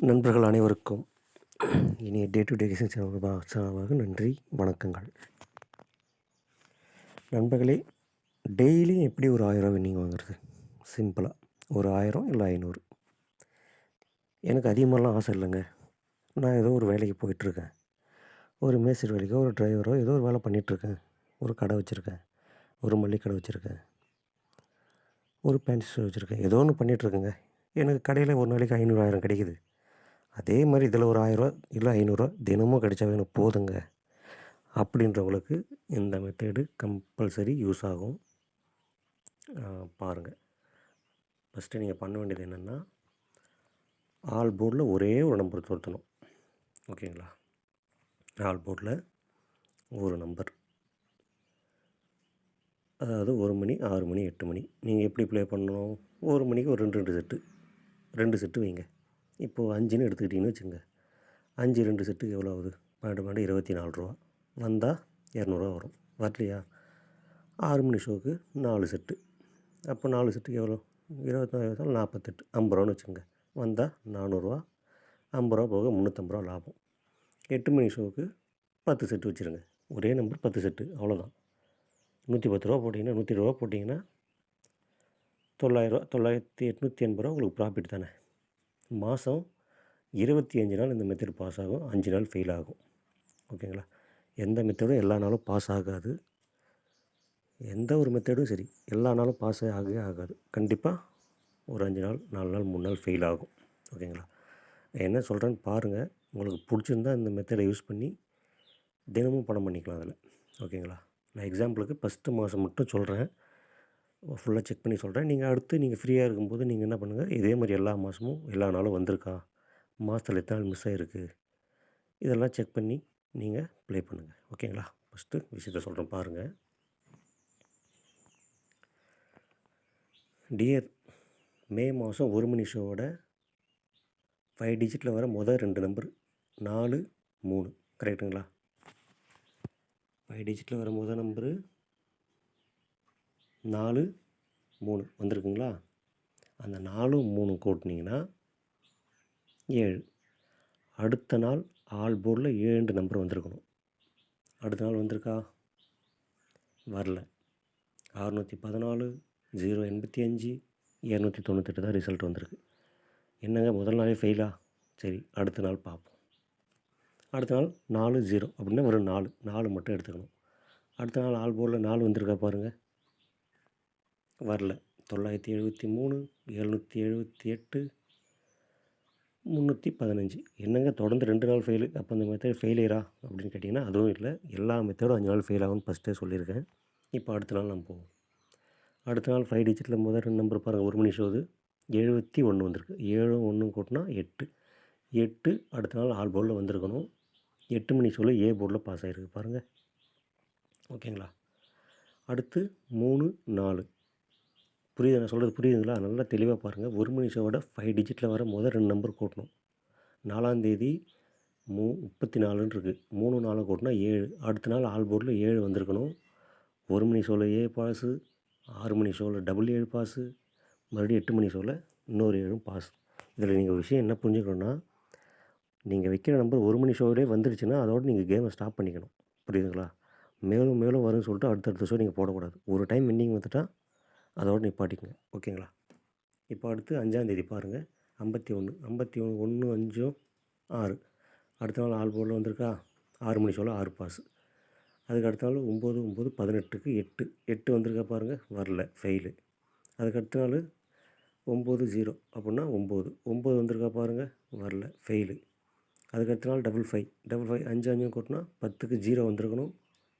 நண்பர்கள் அனைவருக்கும் இனிய டே டு டே சார்பாக நன்றி வணக்கங்கள். நண்பர்களே டெய்லியும் எப்படி ஒரு ஆயிரம் வின்னிங் வாங்குறது? சிம்பிளாக ஒரு ஆயிரம் இல்லை ஐநூறு? எனக்கு அதிகமாகலாம் ஆசை இல்லைங்க. நான் ஏதோ ஒரு வேலைக்கு போயிட்டுருக்கேன். ஒரு மேஸ்திரி வேலைக்கோ ஒரு டிரைவரோ ஏதோ ஒரு வேலை பண்ணிகிட்ருக்கேன் ஒரு கடை வச்சுருக்கேன். ஒரு மல்லிகை கடை வச்சுருக்கேன். ஒரு பேண்ட் ஸ்டோர் வச்சுருக்கேன். ஏதோ ஒன்று பண்ணிகிட்ருக்கேங்க எனக்கு கடையில் ஒரு நாளைக்கு ஐநூறாயிரம் கிடைக்குது. அதே மாதிரி இதில் ஒரு ஆயிரரூவா இல்லை ஐநூறுரூவா தினமும் கிடைச்சாவே எனக்கு போதுங்க. அப்படின்றவங்களுக்கு இந்த மெத்தேடு கம்பல்சரி யூஸ் ஆகும். பாருங்கள் ஃபஸ்ட்டு நீங்கள் பண்ண வேண்டியது என்னென்னா ஆல் போர்டில் ஒரே ஒரு நம்பர் துரத்தணும். ஓகேங்களா? ஆல் போர்டில் ஒரு நம்பர் அதாவது ஒரு மணி ஆறு மணி எட்டு மணி. நீங்கள் எப்படி ப்ளே பண்ணணும்? ஒரு மணிக்கு ஒரு ரெண்டு ரெண்டு செட்டு ரெண்டு செட்டு வைங்க. இப்போது அஞ்சுன்னு எடுத்துக்கிட்டிங்கன்னு வச்சுங்க அஞ்சு ரெண்டு செட்டுக்கு எவ்வளோ ஆகுது? பன்னெண்டு பன்னெண்டு இருபத்தி நாலு ரூபா. வந்தால் இரநூறுவா வரும். வரலையா? ஆறு மணி ஷோக்கு நாலு செட்டு அப்போ நாலு செட்டுக்கு எவ்வளோ இருபத்தி நாலு நாற்பத்தெட்டு. ஐம்பது ரூபான்னு வச்சுங்க வந்தால் நானூறுரூவா ஐம்பது ரூபா போக முந்நூற்றம்பது ரூபா லாபம். எட்டு மணி ஷோவுக்கு பத்து செட்டு வச்சுருங்க. ஒரே நம்பர் பத்து செட்டு அவ்வளோதான் நூற்றி பத்து ரூபா போட்டிங்கன்னா நூற்றி ரூபா போட்டிங்கன்னா தொள்ளாயிரரூவா தொள்ளாயிரத்தி எட்நூற்றி எண்பது ரூபா உங்களுக்கு ப்ராஃபிட் தானே? மாதம் இருபத்தி அஞ்சு நாள் இந்த மெத்தட் பாஸ் ஆகும். அஞ்சு நாள் ஃபெயில் ஆகும். ஓகேங்களா? எந்த மெத்தடும் எல்லா நாளும் பாஸ் ஆகாது. எந்த ஒரு மெத்தடும் சரி எல்லா நாளும் பாஸ் ஆகவே ஆகாது. கண்டிப்பாக ஒரு அஞ்சு நாள் நாலு நாள் மூணு நாள் ஃபெயில் ஆகும். ஓகேங்களா? என்ன சொல்கிறேன்னு பாருங்கள் உங்களுக்கு பிடிச்சிருந்தா இந்த மெத்தடை யூஸ் பண்ணி தினமும் பணம் பண்ணிக்கலாம் அதில். ஓகேங்களா? நான் எக்ஸாம்பிளுக்கு ஃபஸ்ட்டு மாதம் மட்டும் சொல்கிறேன் ஃபுல்லாக செக் பண்ணி சொல்கிறேன் நீங்கள் அடுத்து நீங்கள் ஃப்ரீயாக இருக்கும்போது நீங்கள் என்ன பண்ணுங்கள் இதே மாதிரி எல்லா மாதமும் எல்லா நாளும் வந்திருக்கா? மாதத்தில் எத்தனை நாள் மிஸ் ஆகிருக்கு இதெல்லாம் செக் பண்ணி நீங்கள் ப்ளே பண்ணுங்கள் ஓகேங்களா ஃபஸ்ட்டு விஷயத்த சொல்கிறேன் பாருங்கள் டியர் மே மாதம் ஒரு மணி ஷோவோட ஃபைவ் டிஜிட்டில் வர மொதல் ரெண்டு நம்பர் நாலு மூணு. கரெக்டுங்களா ஃபைவ் டிஜிட்டில் வர முதல் நம்பரு நாலு மூணு. வந்திருக்குங்களா? அந்த நாலும் மூணு கூட்டினீங்கன்னா ஏழு. அடுத்த நாள் ஆல் போர்டில் ஏழு நம்பர் வந்திருக்கணும். அடுத்த நாள் வந்திருக்கா? வரல. அறுநூற்றி பதினாலு ஜீரோ எண்பத்தி அஞ்சு இரநூத்தி தொண்ணூத்தெட்டு தான் ரிசல்ட் வந்திருக்கு. என்னங்க முதல் நாளே ஃபெயிலா சரி அடுத்த நாள் பார்ப்போம். அடுத்த நாள் நாலு ஜீரோ. அப்படின்னா ஒரு நாலு. நாலு மட்டும் எடுத்துக்கணும். அடுத்த நாள் ஆல் போர்டில் நாலு வந்திருக்கா பாருங்கள் வரல. தொள்ளாயிரத்தி எழுபத்தி மூணு எழுநூற்றி எழுபத்தி எட்டு முந்நூற்றி பதினஞ்சு. என்னங்க தொடர்ந்து ரெண்டு நாள் ஃபெயிலு அப்போ அந்த மெத்தட் ஃபெயிலியரா அப்படின்னு கேட்டிங்கன்னா அதுவும் இல்லை. எல்லா மெத்தடும் அஞ்சு நாள் ஃபெயில் ஆகும்னு ஃபஸ்ட்டே சொல்லியிருக்கேன். இப்போ அடுத்த நாள் நம்ம போவோம். அடுத்த நாள் ஃபைவ் டிஜிட்டில் முதல் ரெண்டு நம்பர் பாருங்கள் ஒரு மணி ஷோது எழுபத்தி ஒன்று வந்திருக்கு. ஏழும் ஒன்றும் கூட்டினா எட்டு. எட்டு அடுத்த நாள் ஆல் போர்டில் வந்திருக்கணும். எட்டு மணி ஷோவில் ஏ போர்டில் பாஸ் ஆகிருக்கு பாருங்கள் ஓகேங்களா அடுத்து மூணு நாலு. புரியுது நான் சொல்கிறது புரியுதுங்களா? நல்லா தெளிவாக பாருங்கள் ஒரு மணி ஷோவோட ஃபைவ் டிஜிட்டில் வர முதல் ரெண்டு நம்பர் கூட்டணும். நாலாந்தேதி மூ முப்பத்தி நாலுன்னு இருக்குது மூணு நாலு கூட்டினா ஏழு. அடுத்த நாள் ஆல் போர்டில் ஏழு வந்திருக்கணும். ஒரு மணி ஷோவில் ஏ பாஸு ஆறு மணி ஷோவில் டபுள் ஏழு பாஸு மறுபடியும் எட்டு மணி ஷோவில் இன்னொரு ஏழும் பாஸ் இதில் நீங்கள் விஷயம் என்ன புரிஞ்சுக்கணுன்னா நீங்கள் வைக்கிற நம்பர் ஒரு மணி ஷோவிலே வந்துருச்சுன்னா அதோடு நீங்கள் கேமை ஸ்டாப் பண்ணிக்கணும். புரியுதுங்களா? மேலும் மேலும் வரும்னு சொல்லிட்டு அடுத்தடுத்த ஷோ நீங்கள் போடக்கூடாது. ஒரு டைம் வின்னிங் வந்துட்டால் அதோடு நிப்பாட்டிக்கங்க. ஓகேங்களா? இப்போ அடுத்து அஞ்சாந்தேதி பாருங்கள் ஐம்பத்தி ஒன்று ஐம்பத்தி ஒன்று ஒன்று அஞ்சும் ஆறு. அடுத்த நாள் ஆள் போர்டில் வந்திருக்கா? ஆறு மணி சொல்ல ஆறு பாஸ். அதுக்கு அடுத்த நாள் ஒம்பது ஒம்பது பதினெட்டுக்கு எட்டு. எட்டு வந்திருக்கா பாருங்கள் வரல ஃபெயிலு அதுக்கு அடுத்த நாள் ஒம்பது ஜீரோ அப்படின்னா ஒம்பது. ஒம்பது வந்திருக்கா பாருங்கள் வரல ஃபெயிலு அதுக்கு அடுத்த நாள் டபுள் ஃபைவ் டபுள் ஃபைவ் அஞ்சு அஞ்சும் கொட்டினா பத்துக்கு ஜீரோ வந்திருக்கணும்.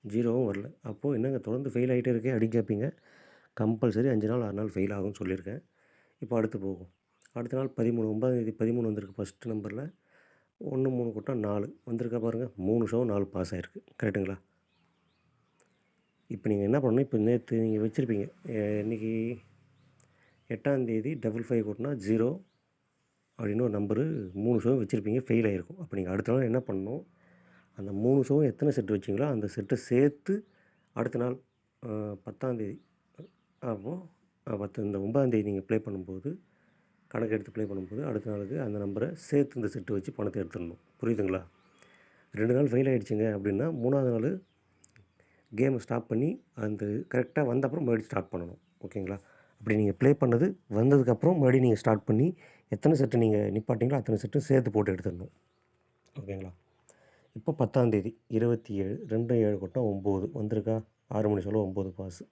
ஜீரோவும் வரல. அப்போது என்னங்க தொடர்ந்து ஃபெயில் ஆகிட்டே இருக்கே அப்படின்னு கேட்பீங்க. கம்பல்சரி அஞ்சு நாள் ஆறு நாள் ஃபெயில் ஆகும்னு சொல்லியிருக்கேன். இப்போ அடுத்து போகும். அடுத்த நாள் பதிமூணு ஒன்பதாந்தேதி பதிமூணு வந்திருக்கு ஃபஸ்ட்டு நம்பரில் ஒன்று மூணு கூட்டம் நாலு. வந்திருக்கா பாருங்கள் மூணு ஷோ நாலு பாஸ் ஆகிருக்கு கரெக்டுங்களா இப்போ நீங்கள் என்ன பண்ணணும்? இப்போ நேற்று நீங்கள் வச்சுருப்பீங்க. இன்றைக்கி எட்டாந்தேதி டபுள் ஃபைவ் கூட்டினா ஜீரோ அப்படின்னு ஒரு நம்பரு மூணு ஷோ வச்சுருப்பீங்க. ஃபெயில் ஆகிருக்கும் அப்போ நீங்கள் அடுத்த நாள் என்ன பண்ணணும்? அந்த மூணு ஷோவும் எத்தனை செட்டு வச்சிங்களோ அந்த செட்டை சேர்த்து அடுத்த நாள் பத்தாந்தேதி அப்போது பத்து இந்த ஒன்பதாந்தேதி நீங்கள் ப்ளே பண்ணும்போது கணக்கு எடுத்து ப்ளே பண்ணும்போது அடுத்த நாளுக்கு அந்த நம்பரை சேர்த்து இந்த செட்டு வச்சு பணத்தை எடுத்துடணும். புரியுதுங்களா? ரெண்டு நாள் ஃபெயில் ஆகிடுச்சிங்க அப்படின்னா மூணாவது நாள் கேமை ஸ்டாப் பண்ணி அந்த கரெக்டாக வந்த அப்புறம் மறுபடியும் ஸ்டார்ட் பண்ணணும். ஓகேங்களா? அப்படி நீங்கள் ப்ளே பண்ணது வந்ததுக்கப்புறம் மறுபடியும் நீங்கள் ஸ்டார்ட் பண்ணி எத்தனை செட்டு நீங்கள் நிப்பாட்டிங்களோ அத்தனை செட்டும் சேர்த்து போட்டு எடுத்துடணும். ஓகேங்களா? இப்போ பத்தாந்தேதி இருபத்தி ஏழு ரெண்டு ஏழு கொட்டினா ஒம்பது. வந்திருக்கா? ஆறு மணி சொல்ல ஒம்பது பாஸு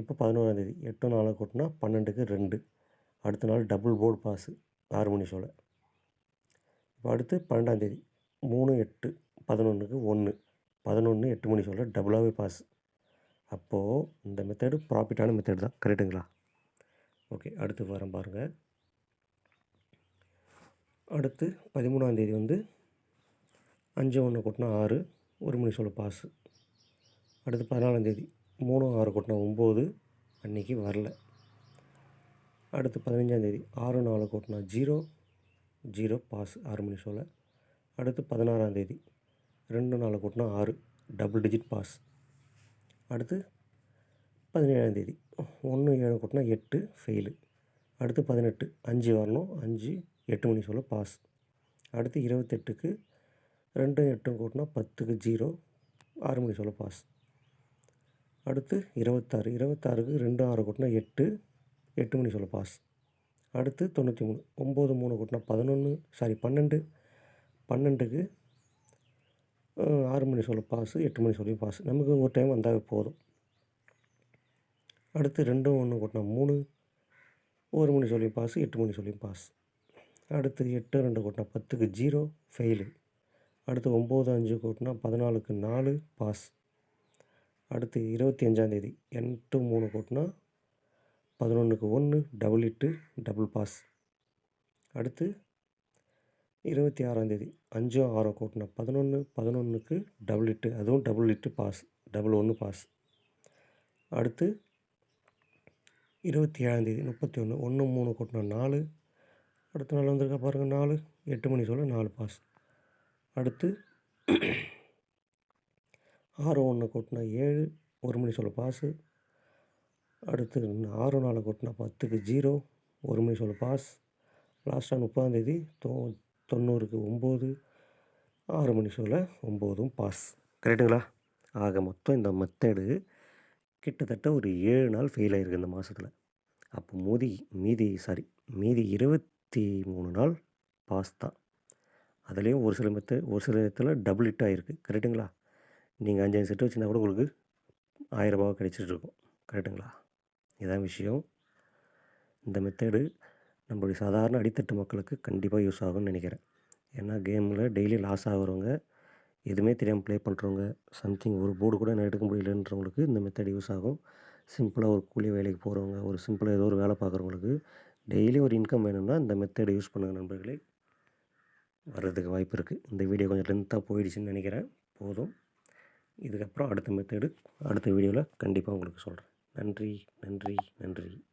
இப்போ பதினோராந்தேதி எட்டு நாலு கொட்டினா பன்னெண்டுக்கு ரெண்டு. அடுத்த நாள் டபுள் போர்டு பாஸு ஆறு மணி சோழ. இப்போ அடுத்து பன்னெண்டாந்தேதி. மூணு எட்டு பதினொன்றுக்கு ஒன்று. பதினொன்று எட்டு மணி சோழ டபுளாகவே பாஸ் அப்போது இந்த மெத்தடு ப்ராஃபிட்டான மெத்தட் தான். கரெக்டுங்களா ஓகே அடுத்து வரேன் பாருங்கள் அடுத்து பதிமூணாந்தேதி வந்து அஞ்சு ஒன்று கொட்டினா ஆறு. ஒரு மணி சோழ பாஸு அடுத்து பதினாலாந்தேதி. மூணு ஆறு கூட்டினா ஒம்பது அன்றைக்கி வரல. அடுத்து பதினஞ்சாந்தேதி ஆறு நாலு கூட்டினா ஜீரோ ஜீரோ பாஸ் ஆறு மணி ஷோவில் அடுத்து பதினாறாந்தேதி ரெண்டு நாலு கூட்டினா ஆறு டபுள் டிஜிட் பாஸ். அடுத்து பதினேழாந்தேதி ஒன்று ஏழு கூட்டினா எட்டு ஃபெயிலு. அடுத்து பதினெட்டு அஞ்சு வரணும் அஞ்சு எட்டு மணி சொல்ல பாஸ். அடுத்து இருபத்தெட்டுக்கு ரெண்டும் எட்டும் கூட்டினா பத்துக்கு ஜீரோ ஆறு மணி சொல்ல பாஸ். அடுத்து இருபத்தாறு. இருபத்தாறுக்கு ரெண்டு ஆறு கூட்டினா எட்டு. எட்டு மணி சொல்ல பாஸ் அடுத்து தொண்ணூற்றி மூணு. ஒம்பது மூணு கூட்டினா பதினொன்று சாரி பன்னெண்டு. பன்னெண்டுக்கு ஆறு மணி சொல்ல பாஸு எட்டு மணி சொல்லி பாஸ் நமக்கு ஒரு டைம் வந்தாவே போதும். அடுத்து ரெண்டும் ஒன்று கூட்டினா மூணு. ஒரு மணி சொல்லி பாஸ் எட்டு மணி சொல்லி பாஸ் அடுத்து எட்டு ரெண்டு கூட்டினா பத்துக்கு ஜீரோ ஃபெயிலு அடுத்து ஒம்பது அஞ்சு கூட்டினா பதினாலுக்கு நாலு பாஸ் அடுத்து இருபத்தி அஞ்சாந்தேதி எட்டு மூணு போட்டுனா பதினொன்றுக்கு ஒன்று டபுள் இட்டு டபுள் பாஸ். அடுத்து இருபத்தி ஆறாந்தேதி அஞ்சோ ஆறோ கூட்டினா பதினொன்று பதினொன்றுக்கு டபுள் எட்டு அதுவும் டபுள் இட்டு பாஸ் டபுள் ஒன்று பாஸ். அடுத்து இருபத்தி ஏழாந்தேதி முப்பத்தி ஒன்று ஒன்று மூணு கூட்டினா நாலு. அடுத்த நாள் வந்திருக்கா பாருங்கள் நாலு. எட்டு மணி சொல்ல நாலு பாஸ். அடுத்து ஆறு ஒன்று கொட்டினா ஏழு ஒரு மணி சொல்ல பாஸு அடுத்து ஆறு நாலு கொட்டினா பத்துக்கு ஜீரோ ஒரு மணி சொல்ல பாஸ் லாஸ்ட்டாக முப்பதாந்தேதி தொ தொண்ணூறுக்கு ஒம்பது ஆறு மணி சொல்ல ஒம்போதும் பாஸ் கரெக்டுங்களா ஆக மொத்தம் இந்த மெத்தடு கிட்டத்தட்ட ஒரு ஏழு நாள் ஃபெயில் ஆகிருக்கு இந்த மாதத்தில் அப்போ மோதி மீதி சாரி மீதி இருபத்தி மூணு நாள் பாஸ் தான். அதுலேயும் ஒரு சில மெத்த ஒரு சில இடத்துல டபுள் ஹிட் ஆகிருக்கு கரெக்டுங்களா நீங்கள் அஞ்சு செட்டு வச்சுருந்தா கூட உங்களுக்கு ஆயிரரூபா கிடச்சிட்ருக்கும். கரெக்டுங்களா இதான் விஷயம். இந்த மெத்தேடு நம்மளுடைய சாதாரண அடித்தட்டு மக்களுக்கு கண்டிப்பாக யூஸ் ஆகும்னு நினைக்கிறேன். ஏன்னா கேமில் டெய்லி லாஸ் ஆகிறவங்க எதுவுமே தெரியாமல் ப்ளே பண்ணுறவங்க சம்திங் ஒரு போர்டு கூட நான் எடுக்க முடியலன்றவங்களுக்கு இந்த மெத்தட் யூஸ் ஆகும். சிம்பிளாக ஒரு கூலி வேலைக்கு போகிறவங்க ஒரு சிம்பிளாக ஏதோ ஒரு வேலை பார்க்குறவங்களுக்கு டெய்லி ஒரு இன்கம் வேணும்னா இந்த மெத்தடை யூஸ் பண்ணுங்கள் நண்பர்களே. வர்றதுக்கு வாய்ப்பு இருக்குது இந்த வீடியோ கொஞ்சம் லென்த்தாக போயிடுச்சுன்னு நினைக்கிறேன். போதும். இதுக்கப்புறம் அடுத்த மெத்தடு அடுத்த வீடியோவில் கண்டிப்பாக உங்களுக்கு சொல்கிறேன் நன்றி நன்றி நன்றி.